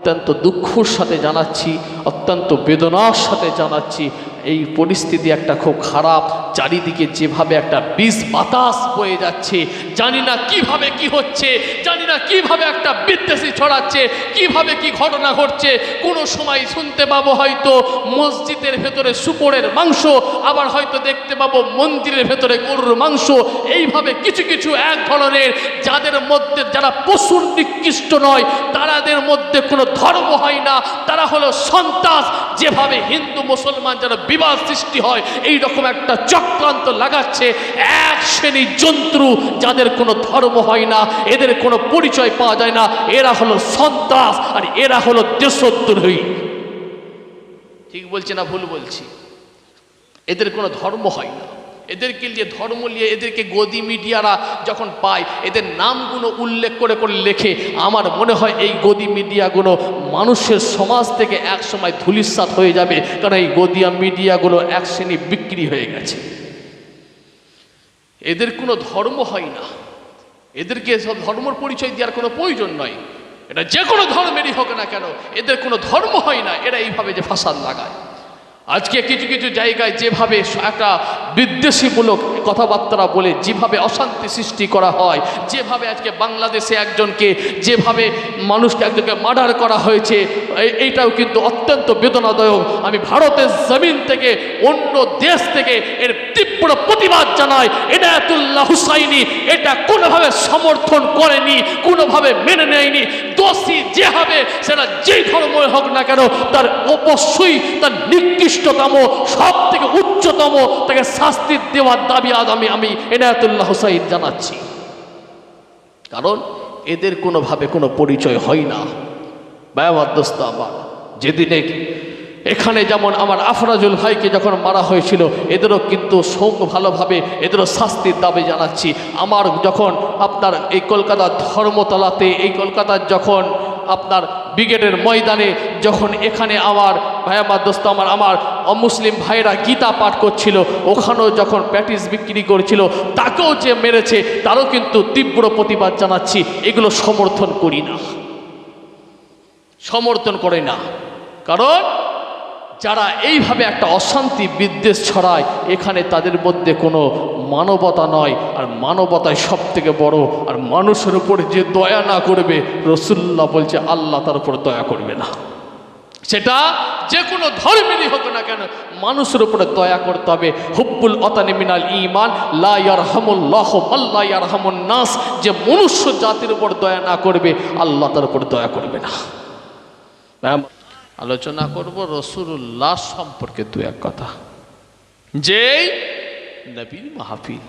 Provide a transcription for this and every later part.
অত্যন্ত দুঃখর সাথে জানাচ্ছি অত্যন্ত বেদনার সাথে জানাচ্ছি এই পরিস্থিতি একটা খুব খারাপ। চারিদিকে যেভাবে একটা বিষ বাতাস বয়ে যাচ্ছে, জানি না কীভাবে কি হচ্ছে, জানি না কীভাবে একটা বিদ্বেষী ছড়াচ্ছে, কীভাবে কি ঘটনা ঘটছে, কোনো সময় শুনতে পাবো হয়তো মসজিদের ভেতরে সুপোরের মাংস, আবার হয়তো দেখতে পাবো মন্দিরের ভেতরে গরুর মাংস। এইভাবে কিছু কিছু এক ধরনের যাদের মধ্যে যারা পশুর নিকৃষ্ট নয়, তারাদের মধ্যে কোনো ধর্ম হয় না, তারা হলো সন্ত্রাস। যেভাবে হিন্দু মুসলমান যারা বিবাদ সৃষ্টি হয় এই রকম একটা চক্রান্ত লাগাচ্ছে এক শ্রেণি জন্তু যাদের কোনো ধর্ম হয় না, এদের কোনো পরিচয় পাওয়া যায় না। এরা হলো সন্ত্রাস আর এরা হলো দেশদ্রোহী। ঠিক বলছে না ভুল বলছি? এদের কোনো ধর্ম হয় না। এদেরকে যে ধর্ম নিয়ে এদেরকে গদি মিডিয়ারা যখন পায়, এদের নামগুলো উল্লেখ করে করে লেখে। আমার মনে হয় এই গদি মিডিয়াগুলো মানুষের সমাজ থেকে এক সময় ধুলিস্বাত হয়ে যাবে, কারণ এই গদিয়া মিডিয়াগুলো এক শ্রেণি বিক্রি হয়ে গেছে। এদের কোনো ধর্ম হয় না। এদেরকে সব ধর্মর পরিচয় দেওয়ার কোনো প্রয়োজন নয়। এটা যে কোনো ধর্মেরই হোক না কেন, এদের কোনো ধর্ম হয় না। এরা এইভাবে যে ফাসাদ লাগায়। আজকে কিছু কিছু জায়গায় যেভাবে একটা বিদ্বেষীমূলক কথাবার্তা বলে, যেভাবে অশান্তি সৃষ্টি করা হয়, যেভাবে আজকে বাংলাদেশে একজনকে, যেভাবে মানুষকে একজনকে মার্ডার করা হয়েছে এই- এইটাও কিন্তু অত্যন্ত বেদনাদায়ক। আমি ভারতের জমিন থেকে, অন্য দেশ থেকে এর তীব্র প্রতিবাদ জানাই, এনায়াতুল্লাহ হুসাইনি এটা কোনোভাবে সমর্থন করেনি, কোনোভাবে মেনে নেয়নি। দোষী যে হবে, সেটা যেই ধর্মই হোক না কেন, তার অবশ্যই তার নিকৃষ্টতম সব থেকে উচ্চতম তাকে শাস্তি দেওয়ার দাবি আজ আমি আমি এনায়তুল্লাহ হুসাইন জানাচ্ছি। কারণ এদের কোনোভাবে কোনো পরিচয় হয় না। ব্যবহারদস্ত আবার যেদিনে এখানে যেমন আমার আফরাজুল ভাইকে যখন মারা হয়েছিল, এদেরও কিন্তু সৌম ভালোভাবে, এদেরও শাস্তির দাবি জানাচ্ছি। আমার যখন আপনার এই কলকাতার ধর্মতলাতে, এই কলকাতার যখন আপনার ব্রিগেডের ময়দানে, যখন এখানে আমার ভাই, আমার দোস্ত, আমার আমার অমুসলিম ভাইরা গীতা পাঠ করছিল, ওখানেও যখন প্যাটিস বিক্রি করছিল, তাকেও যে মেরেছে, তারও কিন্তু তীব্র প্রতিবাদ জানাচ্ছি। এগুলো সমর্থন করি না। সমর্থন করে না। কারণ যারা এইভাবে একটা অশান্তি বিদ্বেষ ছড়ায়, এখানে তাদের মধ্যে কোনো মানবতা নয়। আর মানবতায় সব থেকে বড়। আর মানুষের উপরে যে দয়া না করবে রসুল্লাহ বলছে, আল্লাহ তার উপর দয়া করবে না। সেটা যে কোনো ধর্মেরই হোক না কেন, মানুষের উপরে দয়া করতে হবে। হুব্বুল অতানি মিনাল ইমান লা ইয়ারহামুল্লাহ আল্লাহ ইয়ারহামুন নাস। যে মনুষ্য জাতির উপর দয়া না করবে, আল্লাহ তার উপর দয়া করবে না। ম্যাম আলোচনা করব রসুল্লাহ সম্পর্কে দু এক কথা। যেই নবীর মাহফিল।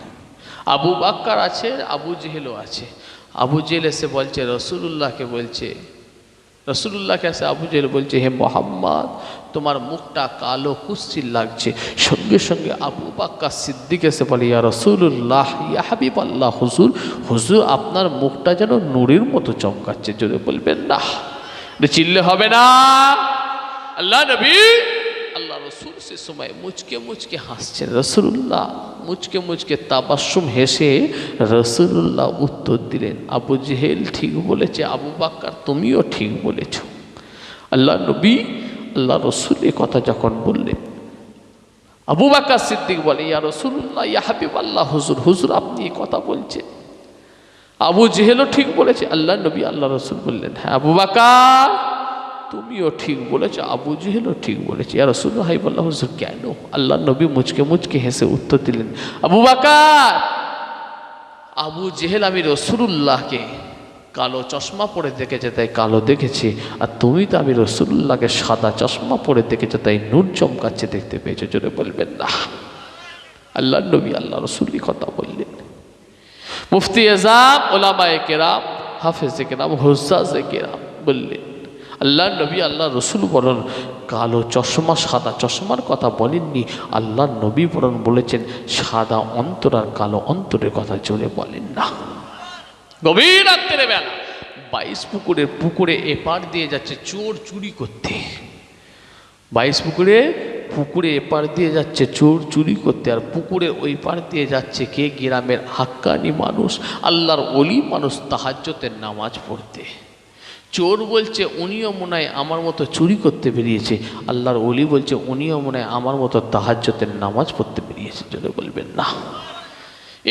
আবু বাক্কার আছে, আবু জেহেলও আছে। আবু জেহেল এসে বলছে, রসুল্লাহকে বলছে, রসুল্লাহকে এসে আবু জেহেল বলছে, হে মোহাম্মদ, তোমার মুখটা কালো কুস্তির লাগছে। সঙ্গে সঙ্গে আবু বাক্কা সিদ্দিক এসে বলে, ইয়া রসুল্লাহ, ইয়া হাবিব আল্লাহ হুজুর হুজুর, আপনার মুখটা যেন নুরির মতো চমকাচ্ছে। যদি বলবেন, না চিল্লে হবে না। আল্লাহ নবী। আল্লাহ রসুল সে সময় মুচকে মুচকে হাসছেন। রসুল্লাহ মুচকে মুচকে তাবাসুম হেসে রসুল্লাহ উত্তর দিলেন, আবু জেহেল ঠিক বলেছে, আবু বাক্কার তুমিও ঠিক বলেছ। আল্লাহ নবী, আল্লাহ রসুল এ কথা যখন বললেন, আবু বাক্কার সিদ্দিক বলে, ইয়া রসুল্লাহ ইয়া হাবিব আল্লাহ হুজুর হুজুর আপনি এই কথা বলছেন। আবু জেহেলও ঠিক বলেছে, আল্লাহ নবী, আল্লাহ রসুল বললেন হ্যাঁ আবু বাকার তুমিও ঠিক বলেছ, আবু জেহেলও ঠিক বলেছে। আর রসুল হাইবাল্লাহ হুজুর কেন? আল্লাহ নবী মুচকে মুচকে হেসে উত্তর দিলেন, আবু বাকার! আবু জেহেল, আমি রসুল্লাহকে কালো চশমা পরে দেখেছে, তাই কালো দেখেছি। আর তুমি তো, আমি রসুল্লাহকে সাদা চশমা পরে দেখেছ, তাই নূর চমকাচ্ছে দেখতে পেয়েছ, জোরে বলবেন না। আল্লাহ নবী আল্লাহ রসুল্লি কথা বললেন। মুফতি এজাম ওলামায়ে কেরাম, হাফেজে কেরাম হুজাজে কেরাম বললেন আল্লাহ নবী, আল্লাহ রসুল বরণ কালো চশমা, সাদা চশমার কথা বলেননি। আল্লাহ নবী বরণ বলেছেন, সাদা অন্তর আর কালো অন্তরের কথা জোরে বলেন না। গভীর রাত্রে বেলা বাইশ পুকুরের পুকুরে এপার দিয়ে যাচ্ছে চোর চুরি করতে। বাইশ পুকুরে পুকুরে এপার দিয়ে যাচ্ছে চোর চুরি করতে আর পুকুরে ওই পার দিয়ে যাচ্ছে কে? গ্রামের হাক্কানি মানুষ, আল্লাহর অলি মানুষ তাহাজ্যতের নামাজ পড়তে। চোর বলছে, উনিও মনে আমার মতো চুরি করতে বেরিয়েছে। আল্লাহর অলি বলছে, উনিও মনে আমার মতো তাহাজ্যতের নামাজ পড়তে বেরিয়েছে। যদি বলবেন না।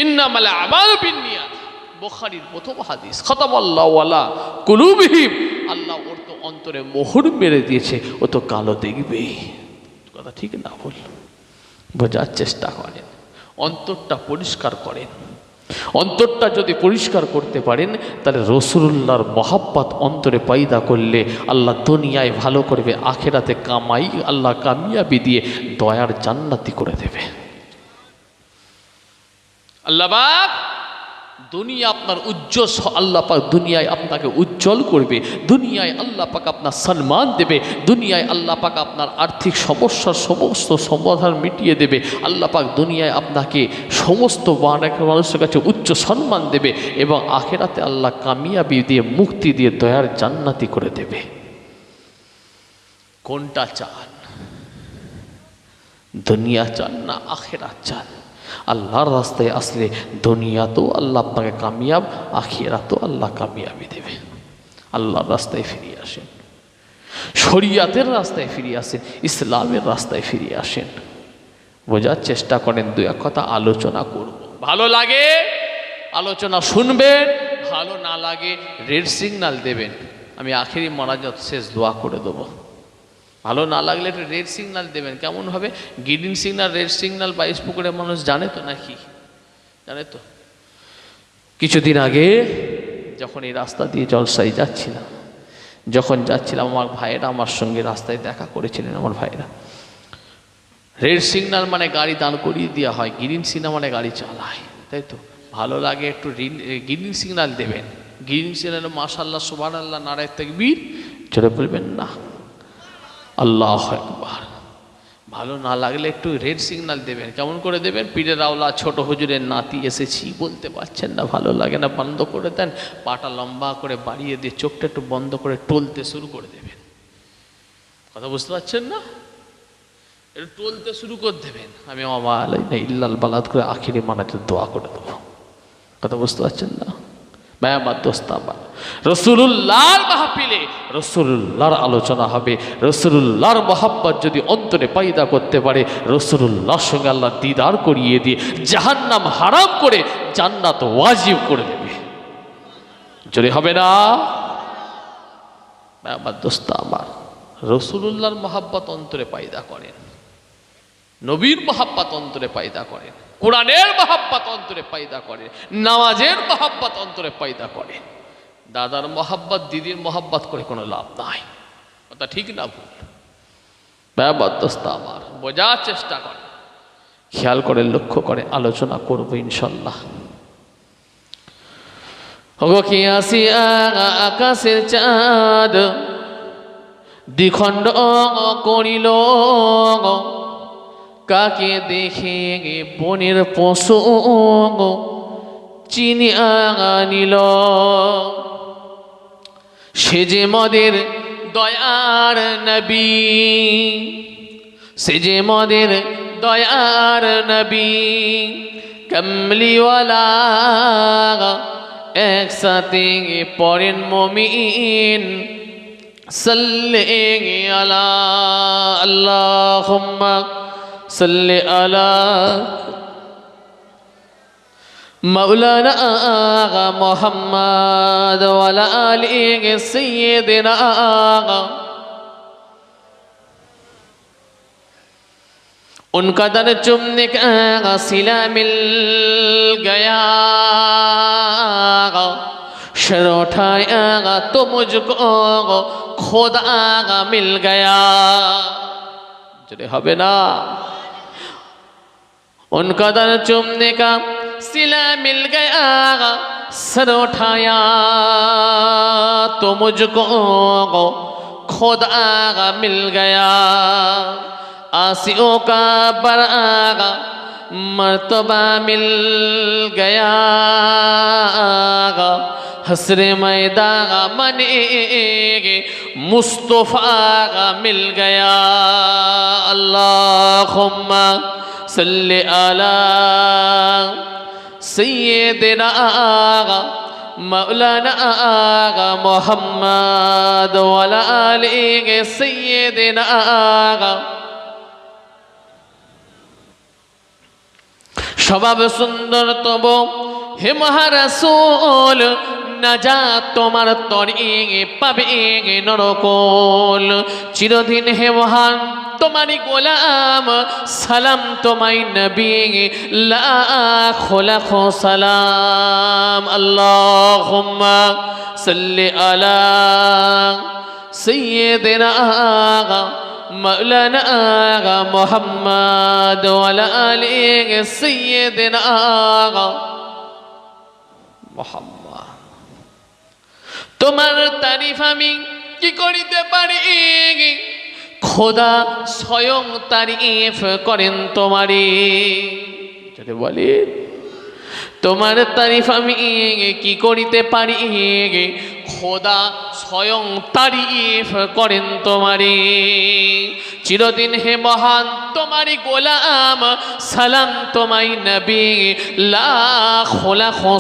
ইন্নামাল আমাল বিন্নিয়াত। বুখারীর প্রথম হাদিস খতাম আল্লাহ ওয়ালা কুলুবিহিম। আল্লাহ ওর তো অন্তরে মোহর মেরে দিয়েছে, ও তো কালো দেখবেই কথা ঠিক না বল? বোঝার চেষ্টা করেন, অন্তরটা পরিষ্কার করেন। অন্তরটা যদি পরিষ্কার করতে পারেন, তাহলে রসুল্লাহর মহাব্বাত অন্তরে পায়দা করলে আল্লাহ দুনিয়ায় ভালো করবে, আখেরাতে কামাই, আল্লাহ কামিয়াবি দিয়ে দয়ার জান্নাতি করে দেবে। আল্লাহ আল্লাহবাক দুনিয়া আপনার উজ্জ্বল আল্লাহ পাক দুনিয়ায় আপনাকে উজ্জ্বল করবে। দুনিয়ায় আল্লাহ পাক আপনার সম্মান দেবে। দুনিয়ায় আল্লাহ পাক আপনার আর্থিক সমস্যার সমস্ত সমাধান মিটিয়ে দেবে। আল্লাহ পাক দুনিয়ায় আপনাকে সমস্ত মানুষের কাছে উচ্চ সম্মান দেবে এবং আখেরাতে আল্লাহ কামিয়াবি দিয়ে, মুক্তি দিয়ে দয়ার জান্নাতি করে দেবে। কোনটা চান? দুনিয়া চান না আখেরাত চান? আল্লাহর রাস্তায় আসলে দুনিয়া তো আল্লাহ আপনাকে কামিয়াব আখিরা তো আল্লাহ কামিয়াবি দেবে। আল্লাহর রাস্তায় ফিরিয়ে আসেন। শরিয়াতের রাস্তায় ফিরিয়ে আসেন, ইসলামের রাস্তায় ফিরিয়ে আসেন। বোঝার চেষ্টা করেন দু এক কথা আলোচনা করব। ভালো লাগে? আলোচনা শুনবেন, ভালো না লাগে রেড সিগনাল দেবেন। আমি আখেরি মারাজত শেষ দোয়া করে দেবো। ভালো না লাগলে একটু রেড সিগনাল দেবেন। কেমন হবে? গ্রিন সিগন্যাল রেড সিগনাল বাইশ পুকুরের মানুষ জানে তো নাকি? জানে তো? কিছুদিন আগে যখন এই রাস্তা দিয়ে জলসাই যাচ্ছিলাম, যখন যাচ্ছিলাম, আমার ভাইয়েরা আমার সঙ্গে রাস্তায় দেখা করেছিলেন আমার ভাইয়েরা। রেড সিগনাল মানে গাড়ি দাঁড় করিয়ে দেওয়া হয় গ্রিন সিগন্যাল মানে গাড়ি চালায়, তাই তো? ভালো লাগে একটু গ্রিন সিগনাল দেবেন। গ্রিন সিগন্যাল মাশাল্লাহ সুবান আল্লাহ নারায় তেকবীর চলে বলবেন না। আল্লাহ একবার ভালো না লাগলে একটু রেড সিগনাল দেবেন। কেমন করে দেবেন? পীরের আওলা, ছোট হুজুরের নাতি এসেছি, বলতে পারছেন না, ভালো লাগে না, বন্ধ করে দেন। পাটা লম্বা করে বাড়িয়ে দিয়ে চোখটা একটু বন্ধ করে টলতে শুরু করে দেবেন। কথা বুঝতে পারছেন না? একটু টলতে শুরু করে দেবেন। আমি আমার ইল্লাল বালাদ করে আখিরি মানাতে দোয়া করে দেবো। কথা বুঝতে পারছেন না? ব্যায়ামার দোস্তাবা রসুল্লাহর মাহফিলে রসুল্লাহর আলোচনা হবে। রসুল্লাহর মহাব্বত যদি অন্তরে পায়দা করতে পারে রসুল্লাহর সঙ্গে আল্লাহ দিদার করিয়ে দিয়ে জাহান্নাম হারাম করে জান্নাত ওয়াজিব করে দেবে। যদি হবে না? ব্যায়ামার দোস্তা আমার রসুল্লাহর মহাব্বত অন্তরে পায়দা করেন। নবীর মহাব্বাত অন্তরে পায়দা করেন। কোরআনের মহাব্বাত অন্তরে পায়দা করে, নামাজের মহাব্বাত অন্তরে পায়দা করে। দাদার মহাব্বাত, দিদির মহাব্বাত করে কোনো লাভ নাই। ওটা ঠিক না ভুল? ব্যবস্থা আমার, বোঝার চেষ্টা করে। খেয়াল করে, লক্ষ্য করে, আলোচনা করব ইনশাল্লাহ। আকাশের চাঁদ, দ্বিখণ্ড করিল। কাকে দেখে গে বনের পশু চিনি আনিল। সে যে মদের দয়ার নবী, সে যে মদের দয়ার নবী, কমলিওয়ালা একসাথে পড়েন মমিন, সাল্লে আলা আল্লাহুম্মা। صل على مولانا محمد وعلى آله سيدنا ان کا در چمنے کا سلا مل گیا شر اٹھایا گا تو مجھ کو خدا مل گیا جڑے ہبے نا ان کا در چومنے کا سلا مل گیا، سر اٹھایا، تو مجھ کو خود آگا مل گیا۔ آسیوں کا بر آگا مرتبہ مل گیا۔ آگا حسر میداغا من گے مصطفیٰ آگا مل گیا۔ اللہ خمہ محمد وعلى آله سيدنا آغا স্বভাব সুন্দর তব হে মহারাসুল নাজা তোমার তরে পাবে নরকল চিরদিন হে মহান তোমারই গোলাম সালাম তোমাই নবী লাখ লাখ সালাম আল্লাহুম্মা সাল্লি আলা سيدنا آغا مولانا آغا محمد وعلى آله سيدنا آغا মোহাম্মদ তোমার তারিফ আমি কি করিতে পারি? খোদা স্বয়ং তারিফ করেন তোমারে যদি বলি তোমার তারিফ আমি কি করিতে পারি? খোদা স্বয়ং তারিফ করেন তোমারে। চিরদিন হে মহান তোমারি গোলাম, সালাম তোমাই নবী। লাখ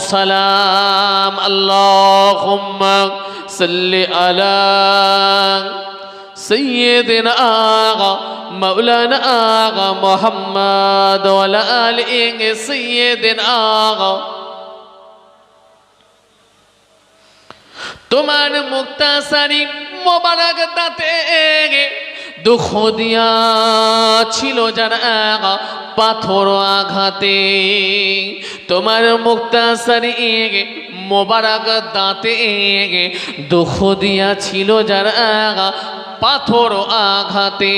সালাম। আল্লাহ সাল্লি আলা سيدنا آغا مولانا آغا محمد وعلى آله سيدنا آغا তোমার মুক্তাসারি মোবারক দাতে দুঃখ দিয়া ছিল যারা পাথর আঘাতে তোমার মুক্তাসারি মোবারক দাঁতে দুঃখ দিয়াছিল যারা পাথর আঘাতে।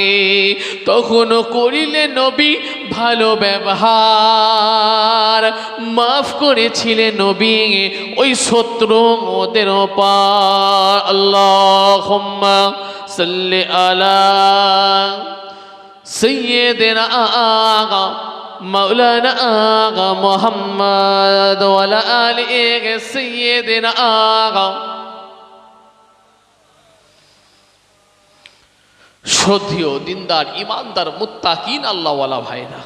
তখন করিলে নবী ভালো ব্যবহার। মাফ করেছিলে নবী ওই শত্রু ওদের পার। আল্লাহ আলা সৈয়দের আগা مولانا آغا محمد وعلى آله سيدنا آغا শ্রদ্ধেয় দিনদার ইমানদার মুত্তাকিন আল্লাহওয়ালা ভাইরা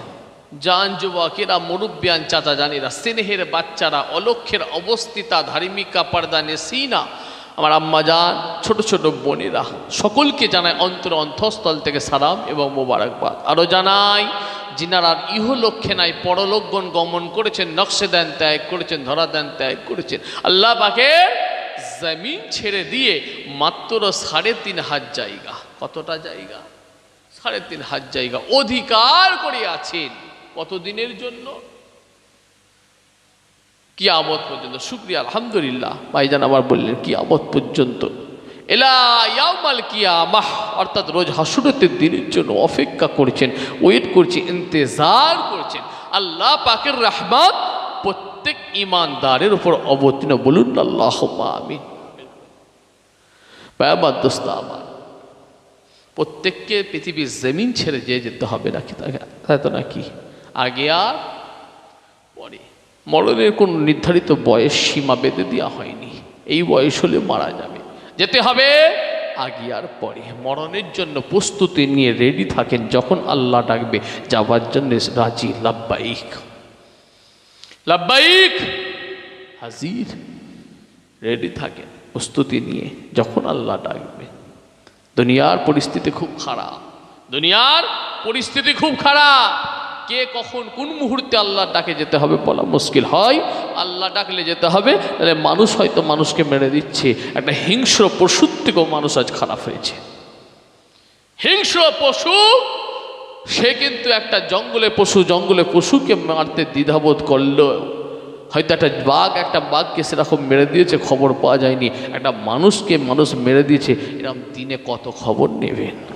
জান যুবকেরা মুরব্বিয়ান চাচা জানিরা স্নেহের বাচ্চারা অলক্ষের অবস্থিতা ধার্মিকা পর্দা নেসিনা আমার আম্মা যান ছোট ছোট বোনেরা সকলকে জানায় অন্তর অন্তঃস্থল থেকে সালাম এবং মোবারকবাদ আরও জানাই যিনারা ইহলক্ষ্যে নাই, পরলোকগণ গমন করেছেন, নকশে দেন, ত্যাগ করেছেন, ধরা দেন, ত্যাগ করেছেন। আল্লাহ পাকে জমিন ছেড়ে দিয়ে মাত্র সাড়ে তিন হাত জায়গা। কতটা জায়গা? সাড়ে তিন হাত জায়গা। অধিকার করে আছেন। কতদিনের জন্য? কিয়ামত পর্যন্ত। শুক্রিয়া, আলহামদুলিল্লাহ। ভাইজান আমার বললেন, কিয়ামত পর্যন্ত। এলা ইয়ামাল কিয়ামাহ, অর্থাৎ রোজ হাসুরতের দিনের জন্য অপেক্ষা করছেন, ওয়েট করছে ইন্তেজার করছেন। আল্লাহ পাকের রহমত প্রত্যেক ইমানদারের উপর অবতীর্ণ। বলুন আল্লাহ আমিন। ব্যাপার আমার, প্রত্যেককে পৃথিবীর জমিন ছেড়ে যেয়ে যেতে হবে নাকি? তাই তো নাকি? আগে আর পরে। মরণের কোনো নির্ধারিত বয়স সীমা বেঁধে দেওয়া হয়নি। এই বয়স হলে মারা যাবে। যেতে হবে। আগে আর পরে মরণের জন্য প্রস্তুতি নিয়ে রেডি থাকেন যখন আল্লাহ ডাকবে যাবার জন্য রাজি। লাব্বাইক লাব্বাইক হাজির। রেডি থাকেন প্রস্তুতি নিয়ে যখন আল্লাহ ডাকবে। দুনিয়ার পরিস্থিতি খুব খারাপ। দুনিয়ার পরিস্থিতি খুব খারাপ। কে কখন কোন মুহূর্তে আল্লাহ ডাকে যেতে হবে বলা মুশকিল হয়। আল্লাহ ডাকলে যেতে হবে তাহলে মানুষ হয়তো মানুষকে মেরে দিচ্ছে। একটা হিংস্র পশুর থেকেও মানুষ আজ খারাপ হয়েছে। হিংস্র পশু, সে কিন্তু একটা জঙ্গলে পশু, জঙ্গলে পশুকে মারতে দ্বিধাবোধ করল হয়তো একটা বাঘ, একটা বাঘকে সেরকম মেরে দিয়েছে, খবর পাওয়া যায়নি। একটা মানুষকে মানুষ মেরে দিয়েছে এরকম দিনে কত খবর নেবেন?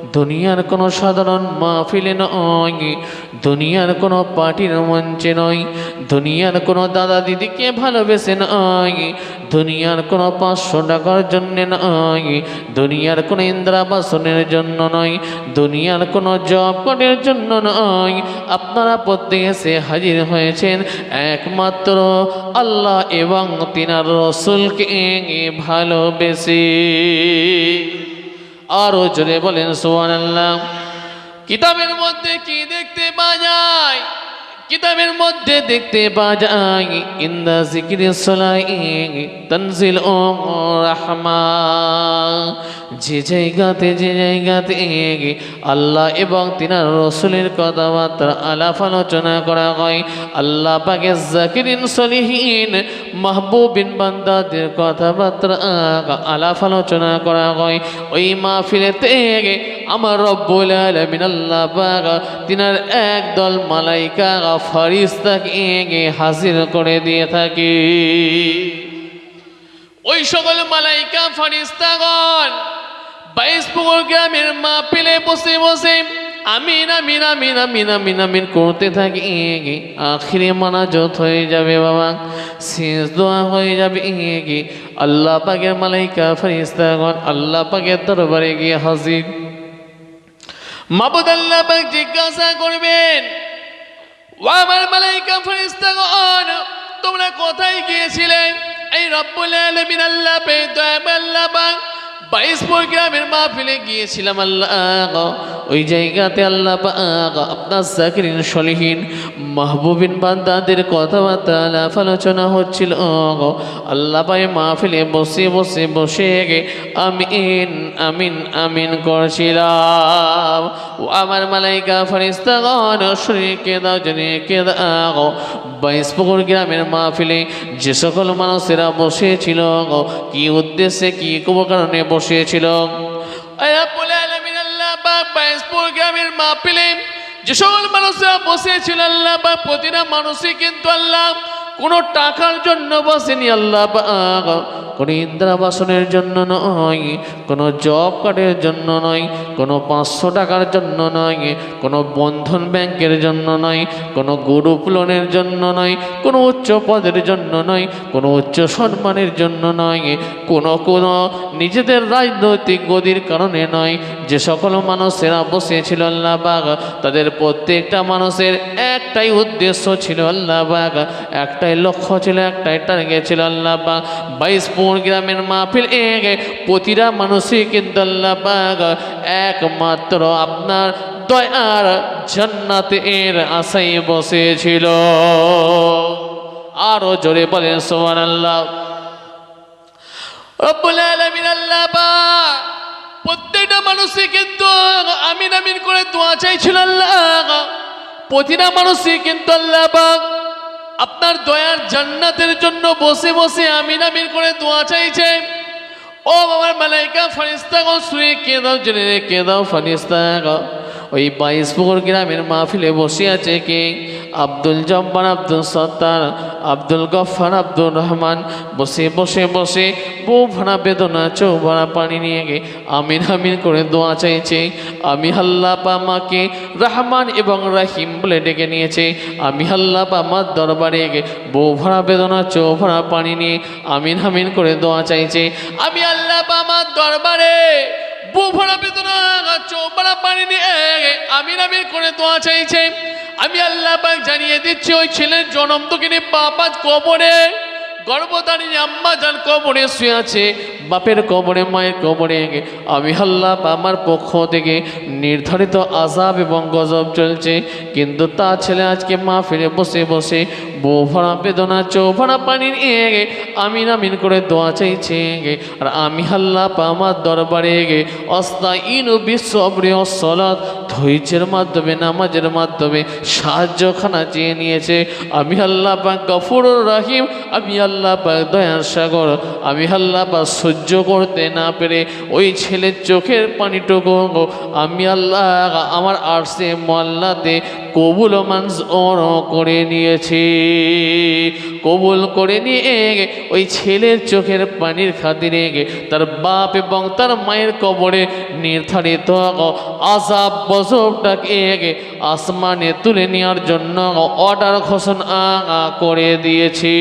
দুনিয়ার কোনো সাধারণ মাহফিলে নয়, দুনিয়ার কোনো পার্টির মঞ্চে নয়, দুনিয়ার কোনো দাদা দিদিকে ভালোবেসে নয়, দুনিয়ার কোনো পাঁচশো টাকার জন্য নয়, দুনিয়ার কোনো ইন্দ্রাবাসনের জন্য নয়, দুনিয়ার কোনো কার্ডের জন্য নয়। আপনারা প্রত্যেকে হাজির হয়েছেন একমাত্র আল্লাহ এবং তিনার রসুলকে ভালোবেসে। আরও জোরে বলেন সোহান আল্লাহ কিতাবের মধ্যে কি দেখতে পাওয়া যায়? কিতাবের মধ্যে দেখতে পাওয়া যায় ইন্দা জিকির সলাই তনজিল ও রাহমা। যে জায়গাতে যে জায়গাতে আল্লাহ এবং তিনার রসুলের কথাবার্তা আলাপ আলোচনা করা হয়। আল্লাহ পাকে জাকিরিন সলিহীন মাহবুবিন বান্দাদের কথাবার্তা আলাপ আলোচনা করা হয়। ওই মাহফিলেতে আমার রব্বুল আলমিন আল্লাহ পাক তিনার একদল মালাইকা ফারিস্তাকে হাজির করে দিয়ে থাকি। ওই সকল মালাইকা ফারিস্তাগণ বাইশ পুকুর গ্রামের মা পেলে বসে বসে করতে থাকি। হয়ে যাবে বাবা শেষ হয়ে যাবে। আল্লাহ মালাইকা আল্লাহ হাজির। আল্লাহ পাক জিজ্ঞাসা করবেন ও আমার মালাইকা ফেরেশতাগণ তোমরা কোথায় গিয়েছিলে? এই রব্বুল আলামিন আল্লাহ পে দয়াব আল্লাহ পাক বাইশপুর গ্রামের মাহফিলে গিয়েছিলাম আল্লাহ ওই জায়গাতে আল্লাহ পাক আপনার সাকরিন, সলিহীন মাহবুবিন বান্দাদের কথাবার্তা আলাপ আলোচনা হচ্ছিল আল্লাহ পাই মাহফিলে বসে বসে বসে গে, আমিন আমিন আমিন করছিলাম। ও আমার মালাইকা ফরিস্তাগণ শরীরকে দাও জনকে দাও। বাইশপুকুর গ্রামের মাহফিলে যে সকল মানুষেরা বসেছিল কি উদ্দেশ্যে, কি কোনো কারণে বসেছিল আল্লাহ বাইশপুর গ্রামের মাহফিলে যে সকল মানুষরা বসেছিল আল্লাহ বা প্রতিটা মানুষই কিন্তু আল্লাহ কোনো টাকার জন্য বসেনি আল্লাহ কোনো ইন্দ্রাবাসনের জন্য নয়, কোনো জব কার্ডের জন্য নয়, কোনো পাঁচশো টাকার জন্য নয়, কোনো বন্ধন ব্যাংকের জন্য নয়, কোনো গ্রুপ লোনের জন্য নয়, কোনো উচ্চ পদের জন্য নয়, কোনো উচ্চ সম্মানের জন্য নয়, কোনো কোনো নিজেদের রাজনৈতিক গদির কারণে নয়। যে সকল মানুষেরা বসেছিল আল্লাহ বাগ তাদের প্রত্যেকটা মানুষের একটাই উদ্দেশ্য ছিল আল্লাহ বাগ একটাই লক্ষ্য ছিল, একটাই টার্গেট ছিল আল্লাহ বাগ বাইশপুর গ্রামের মাহফিল এক প্রতিটা মানুষই কিন্তু আল্লাহ একমাত্র আপনার দয়ার জান্নাতে এর আশাই বসেছিল। আরও জোরে বলেন সোমান আল্লাহ প্রত্যেকটা মানুষই কিন্তু আমিন আমিন করে দোয়া চাইছিল আল্লাহ। প্রতিটা মানুষই কিন্তু আল্লাহ আপনার দয়ার জান্নাতের জন্য বসে বসে আমিন আমিন করে দোয়া চাইছে। ও আমার মালাইকা ফারিস্তা গো শুয়ে কে দাও জেনে কে দাও ফারিস্তা গো ওই বাইশ পুকুর গ্রামের মাহফিলে বসে আছে কে? আব্দুল জব্বার, আব্দুল সত্তার, আব্দুল গফার আব্দুল রহমান। বসে বসে বসে বউ ভরা বেদনা চৌ ভরা পানি নিয়ে গে। আমিন আমিন করে দোয়া চাইছে। আমি হাল্লা পামাকে রহমান এবং রাহিম বলে ডেকে নিয়েছে। আমি হাল্লা পামার দরবারে গে বউ ভরা বেদনা চৌ ভরা পানি নিয়ে। আমিন আমিন করে দোয়া চাইছে। আমি আল্লাহ পামার দরবারে বউ ভরা আমির চাইছে। আমি জানিয়ে দিচ্ছি, ওই ছেলের জনম তো কিনে বাবা কবরে গর্ভধারী আম্মা যার কবরে শুয়ে আছে। বাপের কবরে, মায়ের কবরে আমি আল্লাহ আমার পক্ষ থেকে নির্ধারিত আজাব এবং গজব চলছে। কিন্তু তা ছেলে আজকে মা ফিরে বসে বসে ভরা বেদনা চৌ ভরা পানি নিয়ে গে আমিন আমিন করে দোয়া চাইছে গে আর আমি আল্লাহ আমার দরবারে গে অস্তা ইনু বিশ্বরে ধৈর্যের মাধ্যমে, নামাজের মাধ্যমে সাহায্য খানা চেয়ে নিয়েছে। আমি আল্লাহ পাক গফুর রাহিম, আমি আল্লাহ পাক দয়ার সাগর, আমি আল্লাহ পাক সহ্য সহ্য করতে না পেরে ওই ছেলের চোখের পানিটুকু আমি আল্লাহ আমার আরসে মোয়াল্লাতে কবুল মানস করে নিয়েছি। কবুল করে নিয়ে ওই ছেলের চোখের পানির খাতিরে তার বাপ এবং তার মায়ের কবরে নির্ধারিত আজাব বজবটাকে আসমানে তুলে নেওয়ার জন্য অর্ডার ঘোষণা করে দিয়েছি।